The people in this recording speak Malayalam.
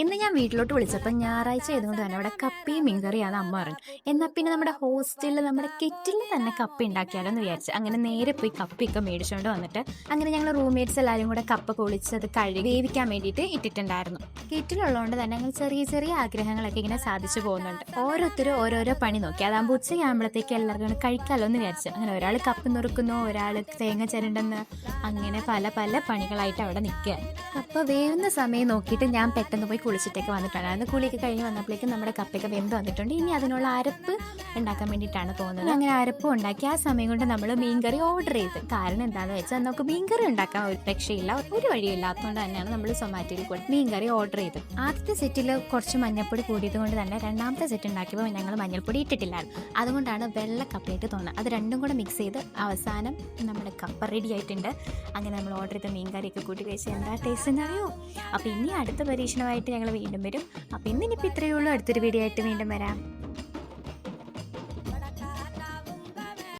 ഇന്ന് ഞാൻ വീട്ടിലോട്ട് വിളിച്ചപ്പോൾ ഞായറാഴ്ച ആയതുകൊണ്ട് തന്നെ അവിടെ കപ്പയും മീൻകറിയാണ് അമ്മ പറഞ്ഞു. എന്നാൽ പിന്നെ നമ്മുടെ ഹോസ്റ്റലിൽ നമ്മുടെ കിറ്റിൽ തന്നെ കപ്പ ഉണ്ടാക്കിയാലോ എന്ന് വിചാരിച്ചു അങ്ങനെ നേരെ പോയി കപ്പയൊക്കെ മേടിച്ചുകൊണ്ട് വന്നിട്ട് അങ്ങനെ ഞങ്ങൾ റൂംമേറ്റ്സ് എല്ലാവരും കൂടെ കപ്പ പൊളിച്ച് അത് കഴുകി വേവിക്കാൻ വേണ്ടിയിട്ട് ഇട്ടിട്ടുണ്ടായിരുന്നു. കിറ്റിലുള്ളതുകൊണ്ട് തന്നെ അങ്ങനെ ചെറിയ ചെറിയ ആഗ്രഹങ്ങളൊക്കെ ഇങ്ങനെ സാധിച്ചു പോകുന്നുണ്ട്. ഓരോരുത്തരും ഓരോരോ പണി നോക്കി. അതാകുമ്പോൾ ഉച്ചയാകുമ്പോഴത്തേക്ക് എല്ലാവർക്കും കഴിക്കാമല്ലോ എന്ന് വിചാരിച്ചു. അങ്ങനെ ഒരാൾ കപ്പ് നുറുക്കുന്നു ഒരാൾ തേങ്ങ ചിരണ്ടെന്ന്. അങ്ങനെ പല പല പണികളായിട്ട് അവിടെ നിൽക്കുക. അപ്പോൾ വേവുന്ന സമയം നോക്കിയിട്ട് ഞാൻ പെട്ടെന്ന് പോയി കുളിച്ചിട്ടൊക്കെ വന്നിട്ടുണ്ടായിരുന്നു കുളിയൊക്കെ കഴിഞ്ഞ് വന്നപ്പോഴേക്കും നമ്മുടെ കപ്പയൊക്കെ വെന്ത് വന്നിട്ടുണ്ട്. ഇനി അതിനുള്ള അരപ്പ് ഉണ്ടാക്കാൻ വേണ്ടിയിട്ടാണ് പോകുന്നത്. അങ്ങനെ അരപ്പ് ഉണ്ടാക്കി ആ സമയം കൊണ്ട് നമ്മൾ മീൻകറി ഓർഡർ ചെയ്ത്. കാരണം എന്താണെന്ന് വെച്ചാൽ നമുക്ക് മീൻകറി ഉണ്ടാക്കാൻ ഒരു രക്ഷയില്ല. ഒരു വഴിയില്ലാത്തതുകൊണ്ട് തന്നെയാണ് നമ്മൾ സൊമാറ്റോയിൽ കൂടി മീൻകറി ഓർഡർ ചെയ്ത് ആദ്യത്തെ സെറ്റിൽ കുറച്ച് മഞ്ഞൾപ്പൊടി കൂടിയത് കൊണ്ട് തന്നെ രണ്ടാമത്തെ സെറ്റ് ഉണ്ടാക്കിയപ്പോൾ ഞങ്ങൾ മഞ്ഞൾപ്പൊടി ഇട്ടിട്ടില്ലായിരുന്നു. അതുകൊണ്ടാണ് വെള്ള കപ്പയായിട്ട് തോന്നുന്നത്. അത് രണ്ടും കൂടെ മിക്സ് ചെയ്ത് അവസാനം നമ്മുടെ കപ്പ റെഡി ആയിട്ടുണ്ട്. അങ്ങനെ നമ്മൾ ഓർഡർ ചെയ്ത മീൻകറിയൊക്കെ കൂട്ടി കഴിച്ച് എന്താ ടേസ്റ്റ് എന്നറിയോ അപ്പോൾ ഇനി അടുത്ത പരീക്ഷണമായിട്ട് ഞങ്ങൾ വീണ്ടും വരും. അപ്പോൾ ഇന്നിനിപ്പോൾ ഇത്രയേ ഉള്ളൂ. അടുത്തൊരു വീഡിയോ ആയിട്ട് വീണ്ടും വരാം.